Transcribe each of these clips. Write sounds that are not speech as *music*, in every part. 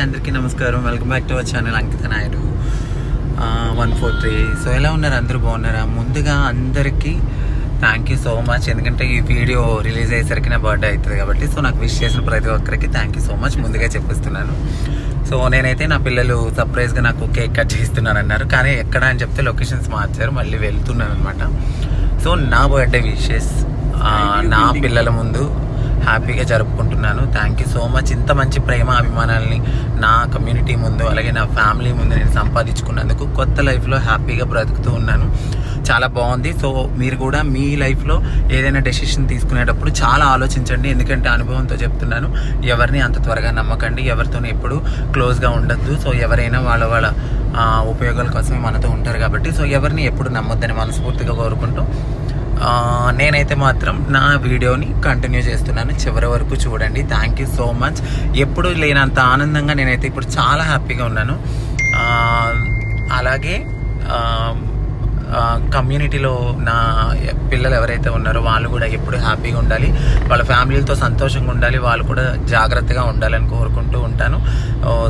నమస్కారం. Welcome back to our channel Ankita Naidu one four three so ఎలా ఉన్నారు? అందరూ బాగున్నారా? ముందుగా అందరికీ థ్యాంక్ యూ సో మచ్ ఎందుకంటే ఈ వీడియో రిలీజ్ అయ్యేసరికి నా బర్త్డే అవుతుంది కాబట్టి సో నాకు విష్ చేసిన ప్రతి ఒక్కరికి థ్యాంక్ యూ సో మచ్ ముందుగా చెప్పిస్తున్నాను. సో నేనైతే నా పిల్లలు సర్ప్రైజ్గా నాకు కేక్ కట్ చేస్తున్నాను అన్నారు కానీ ఎక్కడ అని చెప్తే లొకేషన్స్ మార్చారు. మళ్ళీ వెళ్తున్నాను అనమాట సో నా బర్త్డే విషెస్ నా పిల్లల ముందు హ్యాపీగా జరుపుకుంటున్నాను. థ్యాంక్ యూ సో మచ్ ఇంత మంచి ప్రేమ అభిమానాలని నా కమ్యూనిటీ ముందు అలాగే నా ఫ్యామిలీ ముందు నేను సంపాదించుకున్నందుకు కొత్త లైఫ్లో హ్యాపీగా బ్రతుకుతూ ఉన్నాను. చాలా బాగుంది. సో మీరు కూడా మీ లైఫ్లో ఏదైనా డెసిషన్ తీసుకునేటప్పుడు చాలా ఆలోచించండి. ఎందుకంటే అనుభవంతో చెప్తున్నాను ఎవరిని అంత త్వరగా నమ్మకండి. ఎవరితో ఎప్పుడు క్లోజ్గా ఉండద్దు. సో ఎవరైనా వాళ్ళ వాళ్ళ ఉపయోగాల కోసమే మనతో ఉంటారు కాబట్టి సో ఎవరిని ఎప్పుడు నమ్మొద్దని మనస్ఫూర్తిగా కోరుకుంటూ నేనైతే మాత్రం నా వీడియోని కంటిన్యూ చేస్తున్నాను. చివరి వరకు చూడండి. థ్యాంక్ యూ సో మచ్ ఎప్పుడు లేనంత ఆనందంగా నేనైతే ఇప్పుడు చాలా హ్యాపీగా ఉన్నాను. అలాగే కమ్యూనిటీలో నా పిల్లలు ఎవరైతే ఉన్నారో వాళ్ళు కూడా ఎప్పుడు హ్యాపీగా ఉండాలి. వాళ్ళ ఫ్యామిలీలతో సంతోషంగా ఉండాలి. వాళ్ళు కూడా జాగ్రత్తగా ఉండాలని కోరుకుంటూ ఉంటాను.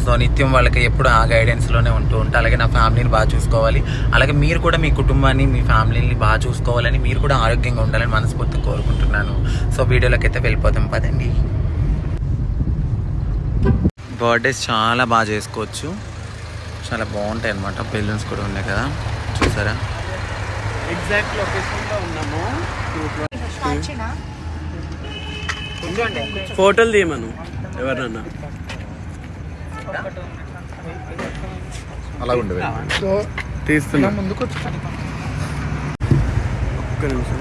సో నిత్యం వాళ్ళకి ఎప్పుడు ఆ గైడెన్స్లోనే ఉంటూ ఉంటాను అలాగే నా ఫ్యామిలీని బాగా చూసుకోవాలి. అలాగే మీరు కూడా మీ కుటుంబాన్ని మీ ఫ్యామిలీని బాగా చూసుకోవాలని మీరు కూడా ఆరోగ్యంగా ఉండాలని మనస్ఫూర్తిగా కోరుకుంటున్నాను. సో వీడియోలోకి అయితే వెళ్ళిపోతాం పదండి. బర్త్డేస్ చాలా బాగా చేసుకోవచ్చు. చాలా బాగుంటాయి అన్నమాట బెలూన్స్ కూడా ఉన్నాయి కదా. చూసారా? ఎగ్జాక్ట్ లొకేషన్లో ఉన్నాము. ఫోటోలు తీయమను ఎవరన్నా అలా ఉండదు తీస్తున్నా. ముందుకు ఒక్క నిమిషం.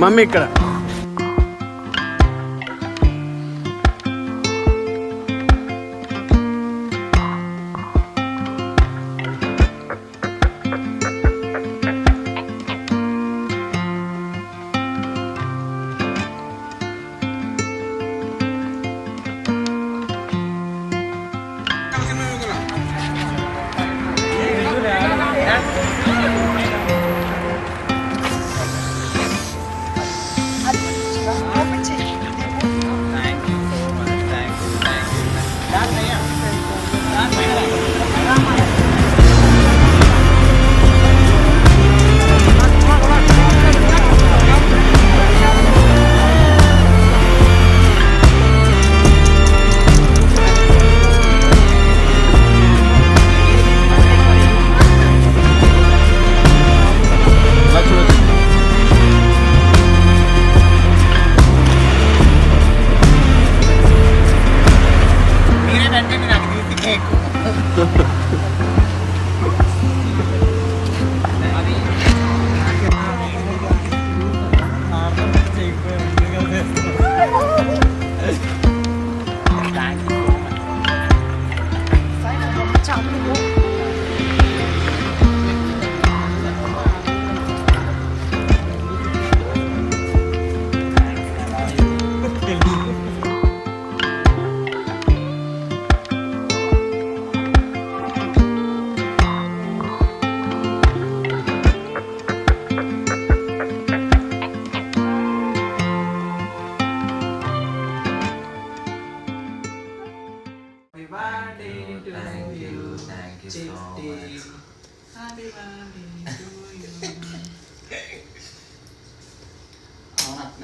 మమ్మీ ఇక్కడ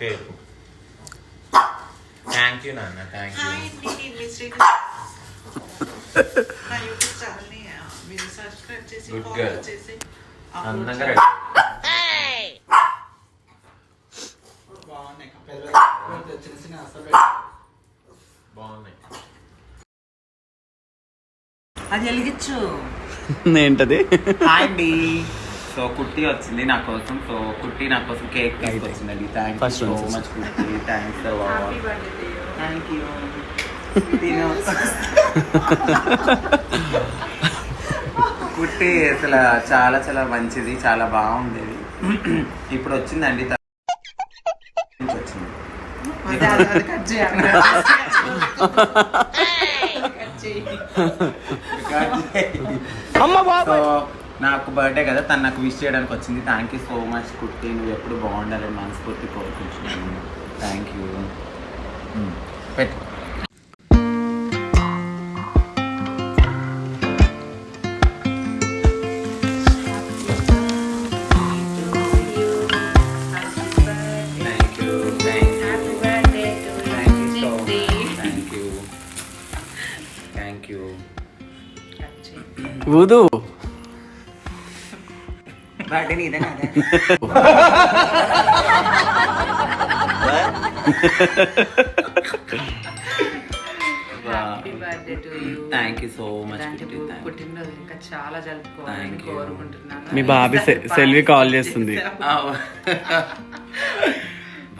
Cake thank you నాన్న. థ్యాంక్ యూ అందంగా అది వెలిగించు. *laughs* ఏంటది? అండి సో కుట్టి వచ్చింది నా కోసం. సో కుట్టి నా కోసం కేక్ తీసుకొచ్చిందండి థ్యాంక్ యూ సో. మచ్ కుట్టి. థ్యాంక్స్ థ్యాంక్ యూ కుట్టి అసలు చాలా చాలా మంచిది. చాలా బాగుండేది ఇప్పుడు వచ్చిందండి. వచ్చింది. చేయాలి. *laughs* సో నాకు బర్త్డే కదా తను నాకు విష్ చేయడానికి వచ్చింది. థ్యాంక్ యూ సో మచ్ కుట్టి నువ్వు ఎప్పుడు బాగుండాలని మనస్ఫూర్తి కోరుకుంటున్నాను. థ్యాంక్ యూ పెట్టు. థ్యాంక్ బర్త్డే నీదేనా అదే happy birthday to you thank you so much ఇలాంటి పు- పుట్టినరోజు ఇంకా చాలా జరుపుకోవాలని Thank you. కోరుకుంటున్నాను. మీ బాబీ సెల్వి కాల్ చేస్తుంది. *laughs*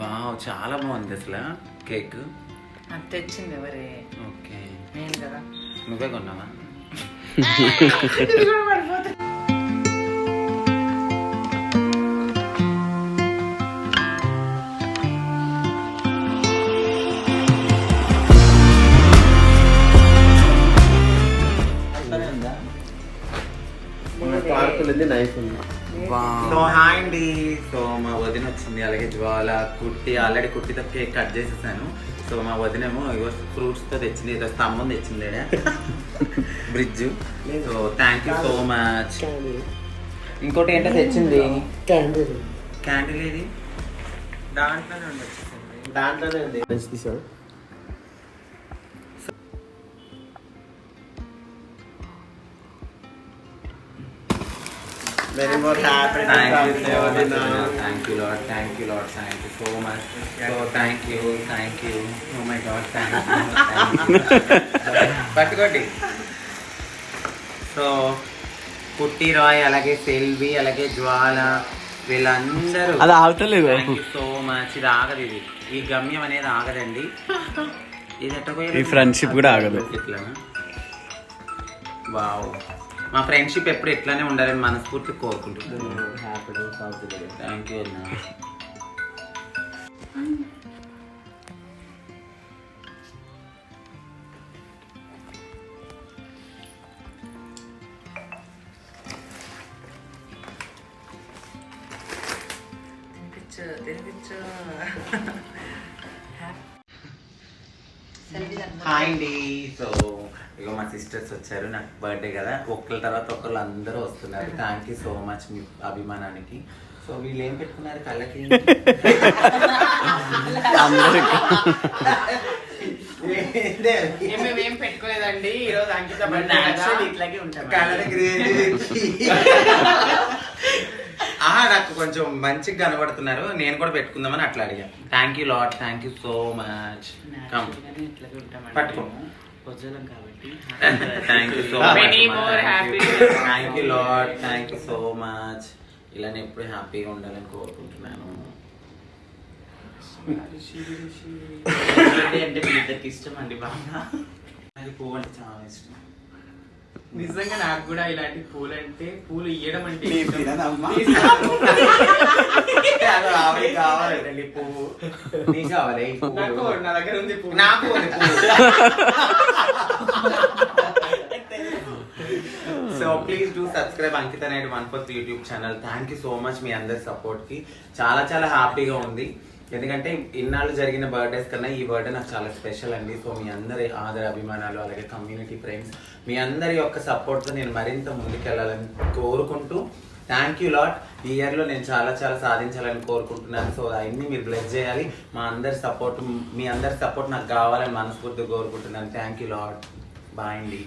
వావ్ చాలా బాగుంది అసలు. కేక్ అది తెచ్చింది ఎవరే? ఓకే నేను కదా. నువ్వే కొన్నావా? *laughs* సో మా వదిన వచ్చింది అలాగే జ్వాల కుట్టి ఆల్రెడీ కుట్టితో కేక్ కట్ చేసేసాను. సో మా వదినేమో ఇగో ఫ్రూట్స్తో తెచ్చింది ఏదో స్తంభం తెచ్చింది bridge so thank you so much ఇంకోటి ఏంటో తెచ్చింది? క్యాండిల్ ఏది? దాంట్లోనే ఉండొచ్చు దాంట్లోనే ఉంది. Very more happy Thank you so much. Thank you, Lord. Thank you, Lord. Thank you so much. So thank you, thank you. Oh my God, thank you. Thank you. పట్టుకోండి so పుట్టి రాయ్ అలాగే సెల్వి అలాగే జ్వాల వీళ్ళందరూ అది ఆగుతలేదు థ్యాంక్ యూ సో మచ్ ఇది ఆగదు ఇది ఈ గమ్యం అనేది ఆగదండి ఇది ఎట్ట? ఈ friendship కూడా ఆగదు. ఇట్లానా వావ్ మా ఫ్రెండ్షిప్ ఎప్పుడు ఇట్లానే ఉండాలని మనస్ఫూర్తి కోరుకుంటున్నాను థ్యాంక్ యూ అన్న తినిపించు తినిపించు హాయ్ అండి సో ఇగో మా సిస్టర్స్ వచ్చారు నాకు బర్త్డే కదా. ఒకళ్ళ తర్వాత ఒకళ్ళు అందరూ వస్తున్నారు. థ్యాంక్ యూ సో మచ్ మీ అభిమానానికి. సో వీళ్ళు ఏం పెట్టుకున్నారు? కళ్ళకి? మేమేం పెట్టుకోలేదండి? ఈ రోజు అంకిత ఇట్లాగే కలర్ గ్రీన్ ఆ నాకు కొంచెం మంచిగా కనబడుతున్నారు. నేను కూడా పెట్టుకుందామని అట్లా అడిగా thank you lot thank you so much come పట్టుకో. కాబట్టి. Thank you so Many much more happy thank you lot thank you so much ఇలానే ఎప్పుడు హ్యాపీగా ఉండాలని కోరుకుంటున్నాను. *laughs* అంటే మీ ఇద్దరికి ఇష్టం అండి బాగా. నాకు పువ్వు అంటే చాలా ఇష్టం. నిజంగా నాకు కూడా ఇలాంటి పూలు అంటే పూలు ఇయ్యడం అంటే కావాలండి పువ్వు. నీకు కావాలి. నాకు నా దగ్గర ఉంది పువ్వు. నాకు so please do subscribe Ankita Naidu one fourth YouTube channel. Thank you so much మీ అందరి సపోర్ట్కి. చాలా చాలా హ్యాపీగా ఉంది. ఎందుకంటే ఇన్నాళ్ళు జరిగిన బర్త్డేస్ కన్నా ఈ బర్త్డే నాకు చాలా స్పెషల్ అండి. సో మీ అందరి ఆదర అభిమానాలు అలాగే కమ్యూనిటీ ఫ్రెండ్స్ మీ అందరి యొక్క సపోర్ట్తో నేను మరింత ముందుకెళ్ళాలని కోరుకుంటూ థ్యాంక్ యూ లాట్ ఈ ఇయర్లో నేను చాలా చాలా సాధించాలని కోరుకుంటున్నాను. సో అవన్నీ మీరు బ్లెస్ చేయాలి. మా అందరి సపోర్ట్ మీ అందరి సపోర్ట్ నాకు కావాలని మనస్ఫూర్తిగా కోరుకుంటున్నాను. థ్యాంక్ యూ లాట్ బాయ్ అండి.